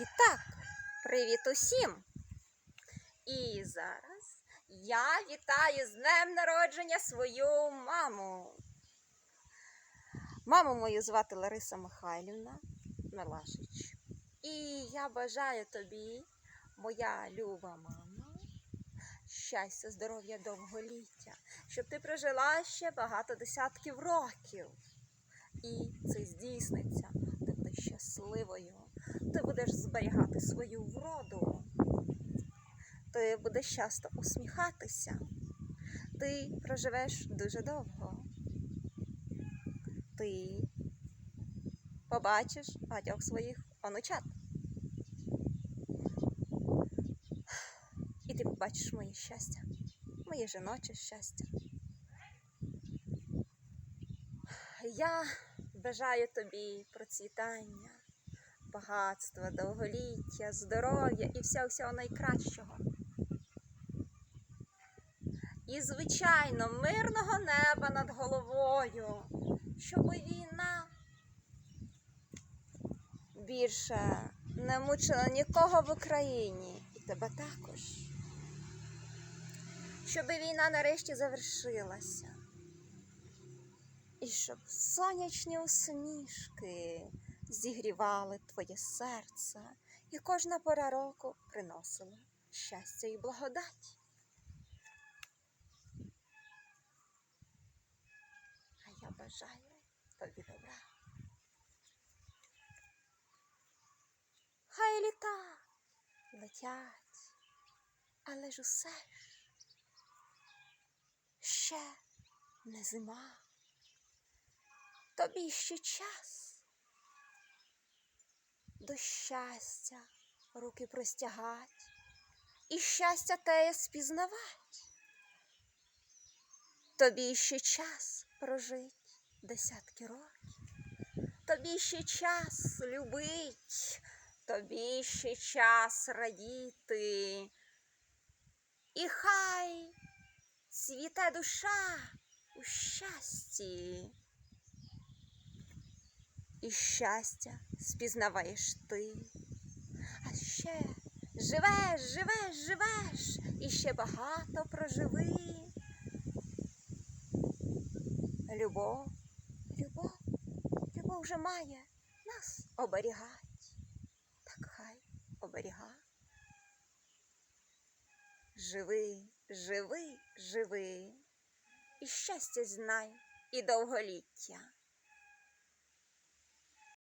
І так, привіт усім! І зараз я вітаю з днем народження свою маму. Маму мою звати Лариса Михайлівна Мелашич. І я бажаю тобі, моя люба мама, щастя, здоров'я, довголіття, щоб ти прожила ще багато десятків років. І це здійсниться. Щасливою. Ти будеш зберігати свою вроду. Ти будеш часто усміхатися. Ти проживеш дуже довго. Ти побачиш багатьох своїх онучат. І ти побачиш моє щастя, моє жіноче щастя. Я бажаю тобі процвітання, багатства, довголіття, здоров'я і всього всього найкращого. І, звичайно, мирного неба над головою, щоб війна більше не мучила нікого в Україні і тебе також. Щоб війна нарешті завершилася. І щоб сонячні усмішки зігрівали твоє серце, і кожна пора року приносила щастя і благодать. А я бажаю тобі добра. Хай літа летять, але ж усе ж ще не зима тобі ще час. До щастя руки простягать, і щастя теє спізнавать. Тобі ще час прожить десятки років, тобі ще час любить, тобі ще час радіти. І хай цвіте душа у щасті і щастя спізнаваєш ти. А ще живеш, живеш, живеш, і ще багато проживи. Любов, любов, любов вже має нас оберігать, так хай оберіга. Живи, живи, живи, і щастя знай, і довголіття.